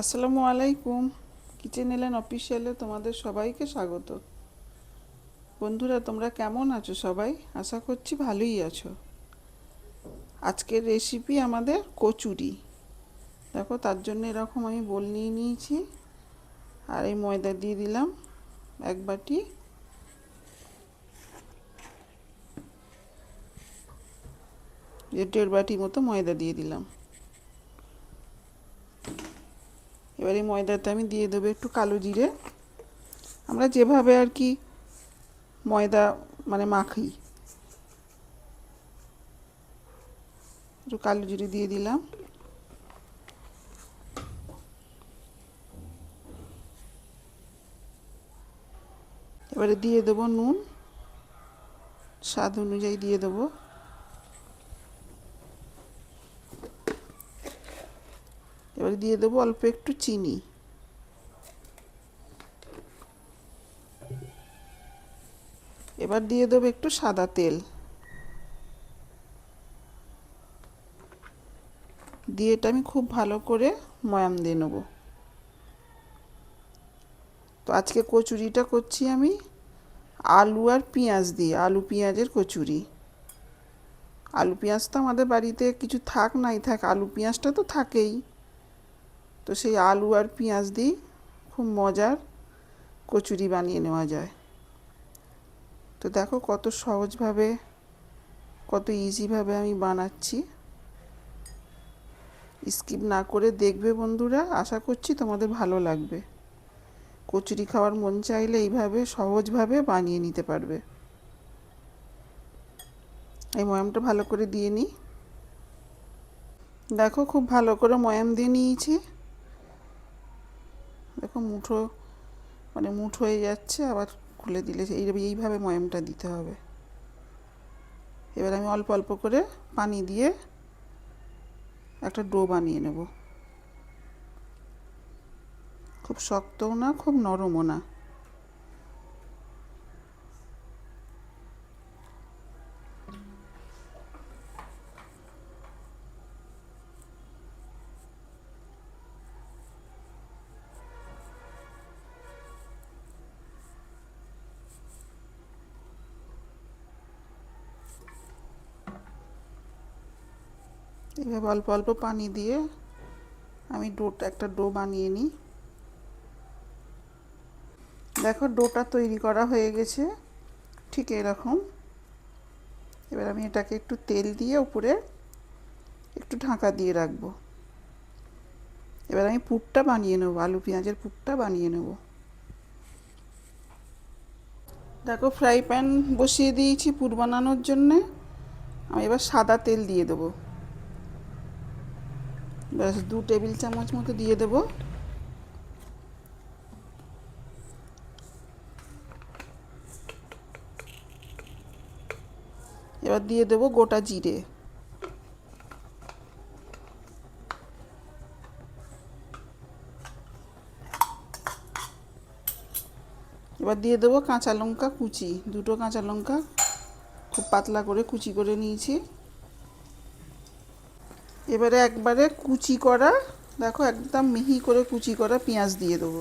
আসসালামু আলাইকুম। কিচেন এলেন অফিসিয়ালে তোমাদের সবাইকে স্বাগত। বন্ধুরা, তোমরা কেমন আছো সবাই? আশা করছি ভালোই আছো। আজকের রেসিপি আমাদের কচুরি। দেখো, তার জন্য এরকম আমি বোল নিয়ে নিয়েছি। আর এই ময়দা দিয়ে দিলাম এক বাটি। দেড় বাটি মতো ময়দা দিয়ে দিলাম। এবার এই ময়দাতে আমি দিয়ে দেবো একটু কালো জিরে। আমরা যেভাবে আর কি ময়দা মানে মাখি। একটু কালো জিরে দিয়ে দিলাম। এবারে দিয়ে দেবো নুন। স্বাদ অনুযায়ী দিয়ে দেবো। এবারে দিয়ে দেবো অল্প একটু চিনি। এবার দিয়ে দেবো একটু সাদা তেল। দিয়ে এটা আমি খুব ভালো করে ময়াম দিয়ে নেব। তো আজকে কচুরিটা করছি আমি আলু আর পেঁয়াজ দিয়ে, আলু পেঁয়াজের কচুরি। আলু পেঁয়াজ তো আমাদের বাড়িতে কিছু থাক, নাই থাক, আলু পেঁয়াজটা তো থাকেই। তো সেই আলু আর পেঁয়াজ দিই খুব মজার কচুরি বানিয়ে নেওয়া যায়। তো দেখো কত সহজভাবে, কত ইজিভাবে আমি বানাচ্ছি। স্কিপ না করে দেখবে বন্ধুরা, আশা করছি তোমাদের ভালো লাগবে। কচুরি খাওয়ার মন চাইলে এইভাবে সহজভাবে বানিয়ে নিতে পারবে। এই ময়ামটা ভালো করে দিয়ে নিই। দেখো খুব ভালো করে ময়াম দিয়ে নিয়েছি। দেখো মুঠো মানে মুঠ হয়ে যাচ্ছে, আবার খুলে দিলে এইভাবে ময়ামটা দিতে হবে। এবার আমি অল্প অল্প করে পানি দিয়ে একটা ডো বানিয়ে নেব। খুব শক্তও না, খুব নরমও না। এভাবে অল্প অল্প পানি দিয়ে আমি ডোটা একটা ডো বানিয়ে নিই। দেখো ডোটা তৈরি করা হয়ে গেছে, ঠিক এরকম। এবার আমি এটাকে একটু তেল দিয়ে উপরে একটু ঢাকা দিয়ে রাখব। এবার আমি পুরটা বানিয়ে নেব, আলু পেঁয়াজের পুরটা বানিয়ে নেব। দেখো ফ্রাই প্যান বসিয়ে দিয়েছি পুর বানানোর জন্যে। আমি এবার সাদা তেল দিয়ে দেবো। ব্যাস, দু টেবিল চামচ মতো দিয়ে দেব। এবার দিয়ে দেব গোটা জিরে। এবার দিয়ে দেবো কাঁচা লঙ্কা কুচি। দুটো কাঁচা লঙ্কা খুব পাতলা করে কুচি করে নিয়েছি। এবারে একবারে কুচি করা, দেখো একদম মিহি করে কুচি করা পেঁয়াজ দিয়ে দেবো।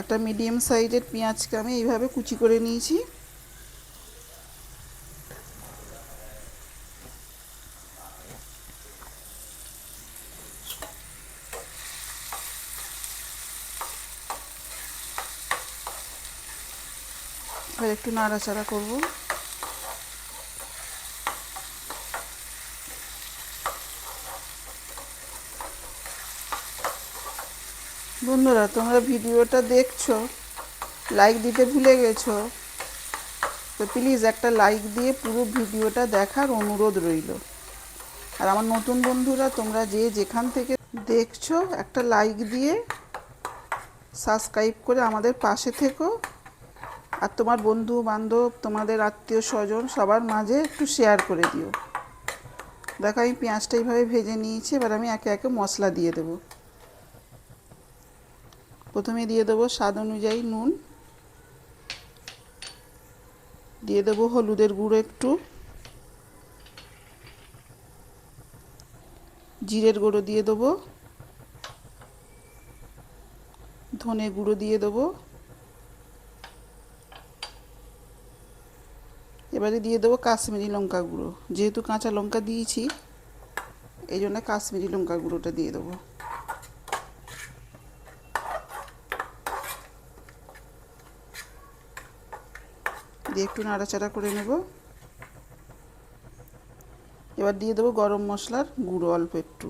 একটা মিডিয়াম সাইজের পেঁয়াজকে আমি এইভাবে কুচি করে নিয়েছি। এবার একটু নাড়াচাড়া করব। বন্ধুরা, তোমরা ভিডিওটা দেখছ লাইক দিতে ভুলে গেছো, তো প্লিজ একটা লাইক দিয়ে পুরো ভিডিওটা দেখার অনুরোধ রইল। আর আমার নতুন বন্ধুরা, তোমরা যে যেখান থেকে দেখছ, একটা লাইক দিয়ে সাবস্ক্রাইব করে আমাদের পাশে থেকো। আর তোমার বন্ধু বান্ধব তোমাদের আত্মীয় স্বজন সবার মাঝে একটু শেয়ার করে দিও। দেখো, আমি পেঁয়াজটা এইভাবে ভেজে নিয়েছি, এবার আমি একে একে মশলা দিয়ে দেবো। প্রথমে দিয়ে দেবো স্বাদ অনুযায়ী নুন। দিয়ে দেবো হলুদের গুঁড়ো একটু। জিরের গুঁড়ো দিয়ে দেবো। ধনে গুঁড়ো দিয়ে দেবো। এবারে দিয়ে দেবো কাশ্মীরি লঙ্কা গুঁড়ো। যেহেতু কাঁচা লঙ্কা দিয়েছি, এই জন্য কাশ্মীরি লঙ্কা গুঁড়োটা দিয়ে দেবো। দিয়ে একটু নাড়াচাড়া করে নেব। এবার দিয়ে দেবো গরম মশলার গুঁড়ো অল্প একটু।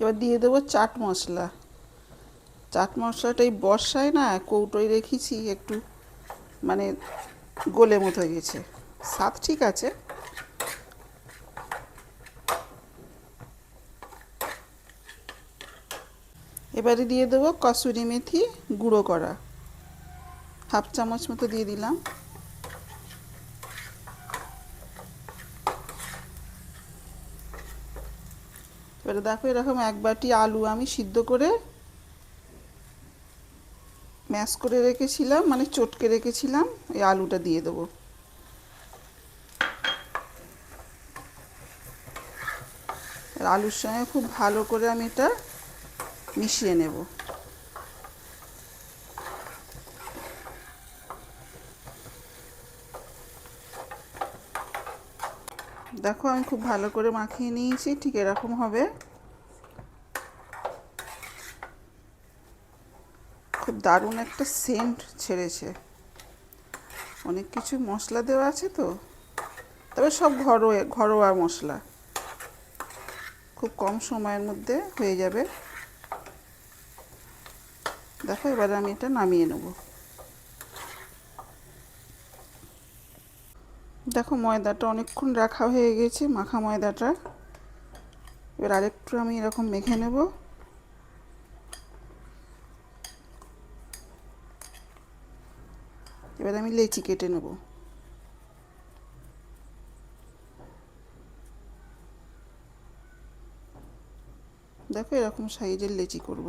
এবার দিয়ে দেবো চাট মশলা। চাট মশলাটা এই বর্ষায় না কৌটোয় রেখেছি, একটু মানে গোলে মতো হয়ে গেছে। স্বাদ ঠিক আছে। এবারে দিয়ে দেবো কসুরি মেথি গুঁড়ো করা। হাফ চামচ মতো দিয়ে দিলাম। এবারে দেখো এরকম এক বাটি আলু আমি সিদ্ধ করে ম্যাশ করে রেখেছিলাম মানে চটকে রেখেছিলাম, এই আলুটা দিয়ে দেবো। আর আলুর সঙ্গে খুব ভালো করে আমি এটা মিশিয়ে নেব। দেখো আমি খুব ভালো করে মাখিয়ে নিয়েছি, ঠিক এরকম হবে। খুব দারুণ একটা সেন্ট ছেড়েছে। অনেক কিছু মশলা দেওয়া আছে তো? তবে সব ঘরোয়া ঘরোয়া মশলা। খুব কম সময়ের মধ্যে হয়ে যাবে। দেখো, এবারে আমি এটা নামিয়ে নেব। দেখো, ময়দাটা অনেকক্ষণ রাখা হয়ে গেছে, মাখা ময়দাটা। এবার আরেকটু আমি এরকম মেখে নেব। এবার আমি লেচি কেটে নেব। দেখো এরকম সাইজের লেচি করব।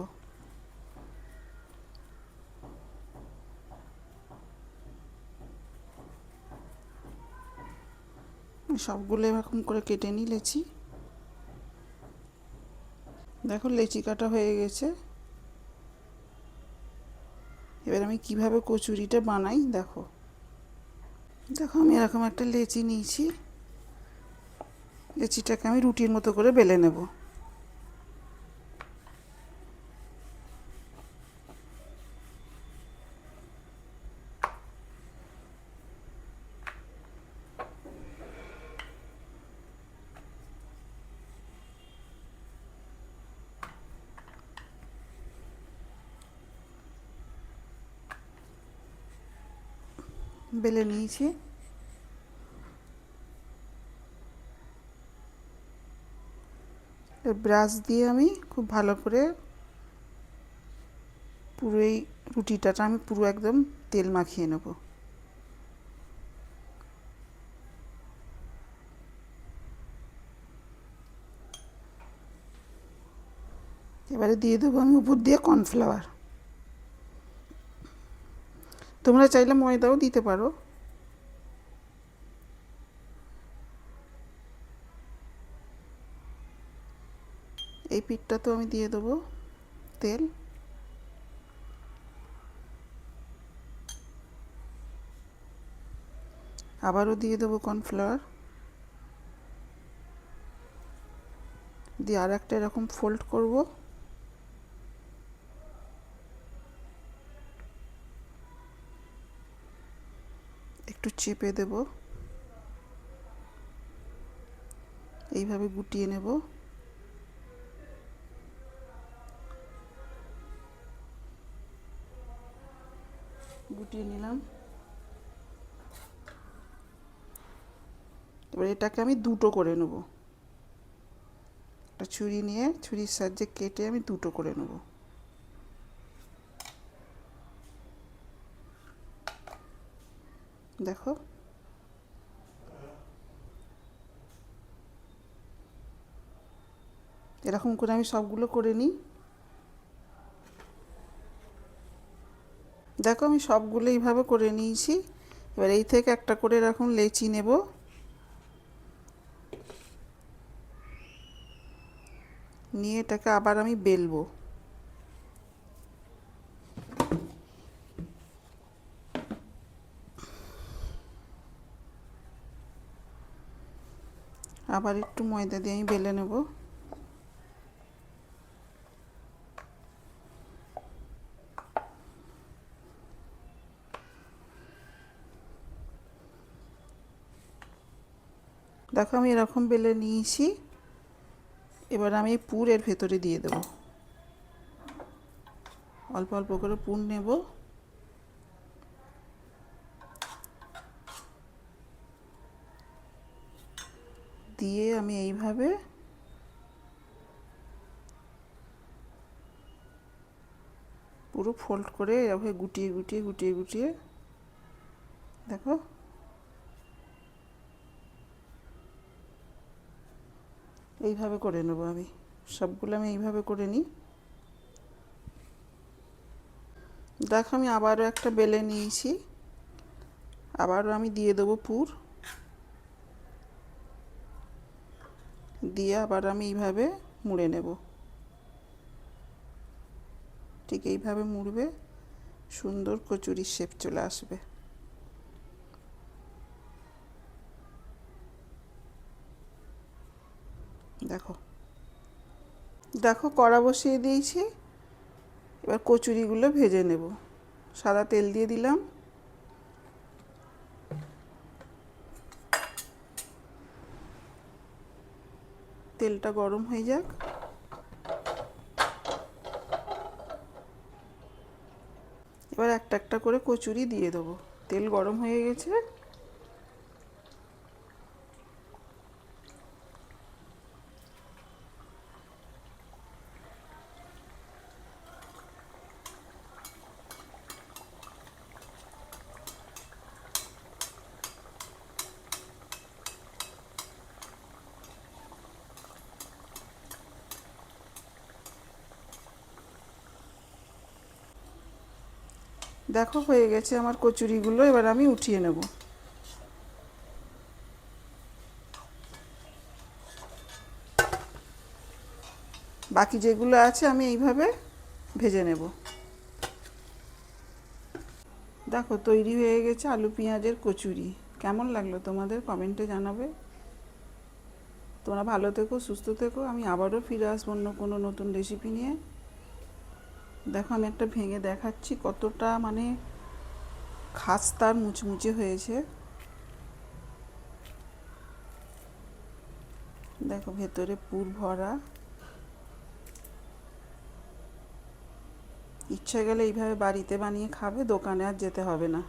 সবগুলো এরকম করে কেটে নিই লেচি। দেখো লেচি কাটা হয়ে গেছে। এবার আমি কীভাবে কচুরিটা বানাই দেখো। দেখো আমি এরকম একটা লেচি নিয়েছি। লেচিটাকে আমি রুটির মতো করে বেলে নেব। বেলে নিয়েছি। ব্রাশ দিয়ে আমি খুব ভালো করে পুরো এই রুটিটাটা আমি পুরো একদম তেল মাখিয়ে নেব। এবারে দিয়ে দেবো আমি উপর দিয়ে কর্নফ্লাওয়ার তোমরা চাইলে ময়দাও দিতে পারো। এই পিঠটা তো আমি দিয়ে দেবো, তেল। আবারও দিয়ে দেবো কর্নফ্লাওয়ার। দিয়ে আর একটা এরকম ফোল্ড করব। একটু চেপে দেব। এইভাবে গুটিয়ে নেব। গুটিয়ে নিলাম। এবার এটাকে আমি দুটো করে নেব। একটা ছুরি নিয়ে, ছুরির সাহায্যে কেটে আমি দুটো করে নেব। দেখো। এরকম করে আমি সবগুলো করে নিই। দেখো আমি সবগুলো এইভাবে করে নিয়েছি। এবার এই থেকে একটা করে এরকম লেচি নেব। নিয়ে এটাকে আবার আমি বেলবো। আবার একটু ময়দা দিয়ে আমি বেলে নেব। দেখো আমি এরকম বেলে নিয়েছি। এবার আমি এই পুর এর ভেতরে দিয়ে দেবো। অল্প অল্প করে পুর নেব। দিয়ে আমি এইভাবে পুরো ফোল্ড করে এভাবে গুটিয়ে গুটিয়ে গুটিয়ে গুটিয়ে, দেখো? এইভাবে করে নেব আমি। সবগুলো আমি এইভাবে করে নিই। দেখো আমি আবারও একটা বেলে নিয়েছি। আবারও আমি দিয়ে দেবো পুর। দিয়ে আবার আমি এইভাবে মুড়ে নেব। ঠিক এইভাবে মুড়বে, সুন্দর কচুরির শেপ চলে আসবে। দেখো দেখো কড়া বসিয়ে দিয়েছি, এবার কচুরিগুলো ভেজে নেব। সাদা তেল দিয়ে দিলাম। তেলটা গরম হয়ে যাক। এবার একটা একটা করে কচুরি দিয়ে দেবো। তেল গরম হয়ে গেছে। দেখো, হয়ে গেছে আমার কচুরিগুলো, এবার আমি উঠিয়ে নেব। বাকি যেগুলো আছে আমি এইভাবে ভেজে নেব। দেখো, তৈরি হয়ে গেছে আলু পেঁয়াজের কচুরি। কেমন লাগল তোমাদের কমেন্টে জানাবে? তোমরা ভালো থেকো, সুস্থ থেকো। আমি আবারও ফিরে আসব অন্য কোনো নতুন রেসিপি নিয়ে। দেখো, আমি একটা ভেঙে দেখাচ্ছি কতটা মানে খাস্তার মুচমুচে হয়েছে। দেখো, ভেতরে পুর ভরা। ইচ্ছা গেলে এইভাবে বাড়িতে বানিয়ে খাবে, দোকানে আর যেতে হবে না।